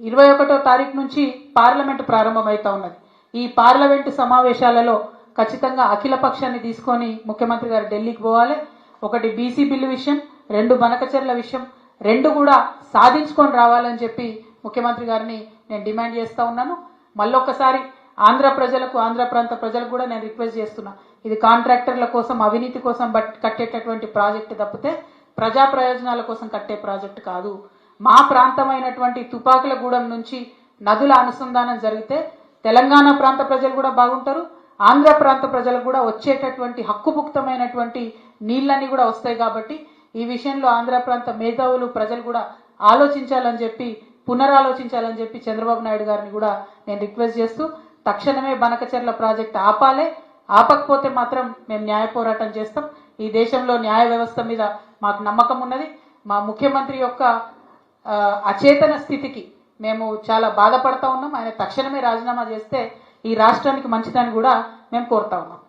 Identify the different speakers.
Speaker 1: ఇరవై ఒకటో తారీఖు నుంచి పార్లమెంటు ప్రారంభమవుతా ఉన్నది. ఈ పార్లమెంటు సమావేశాలలో ఖచ్చితంగా అఖిల పక్షాన్ని తీసుకొని ముఖ్యమంత్రి గారు ఢిల్లీకి పోవాలి. ఒకటి బీసీ బిల్లు విషయం రెండు బనకచర్ల విషయం రెండు కూడా సాధించుకొని రావాలని చెప్పి ముఖ్యమంత్రి గారిని నేను డిమాండ్ చేస్తూ ఉన్నాను. మళ్ళొక్కసారి ఆంధ్ర ప్రజలకు ఆంధ్ర ప్రాంత ప్రజలకు కూడా నేను రిక్వెస్ట్ చేస్తున్నా. ఇది కాంట్రాక్టర్ల కోసం అవినీతి కోసం బట్ కట్టేటటువంటి ప్రాజెక్టు తప్పితే ప్రజా ప్రయోజనాల కోసం కట్టే ప్రాజెక్టు కాదు. మా ప్రాంతమైనటువంటి తుపాకులగూడెం నుంచి నదుల అనుసంధానం జరిగితే తెలంగాణ ప్రాంత ప్రజలు కూడా బాగుంటారు ఆంధ్ర ప్రాంత ప్రజలకు కూడా వచ్చేటటువంటి హక్కుముక్తమైనటువంటి నీళ్ళన్నీ కూడా వస్తాయి కాబట్టి ఈ విషయంలో ఆంధ్ర ప్రాంత మేధావులు ప్రజలు కూడా ఆలోచించాలని చెప్పి పునరాలోచించాలని చెప్పి చంద్రబాబు నాయుడు గారిని కూడా నేను రిక్వెస్ట్ చేస్తూ తక్షణమే బనకచెర్ల ప్రాజెక్ట్ ఆపాలే ఆపకపోతే మాత్రం మేము న్యాయ పోరాటం చేస్తాం. ఈ దేశంలో న్యాయ వ్యవస్థ మీద మాకు నమ్మకం ఉన్నది. మా ముఖ్యమంత్రి యొక్క అచేతన స్థితికి మేము చాలా బాధపడతా ఉన్నాం. ఆయన తక్షణమే రాజీనామా చేస్తే ఈ రాష్ట్రానికి మంచిదని కూడా మేము కోరుతా ఉన్నాం.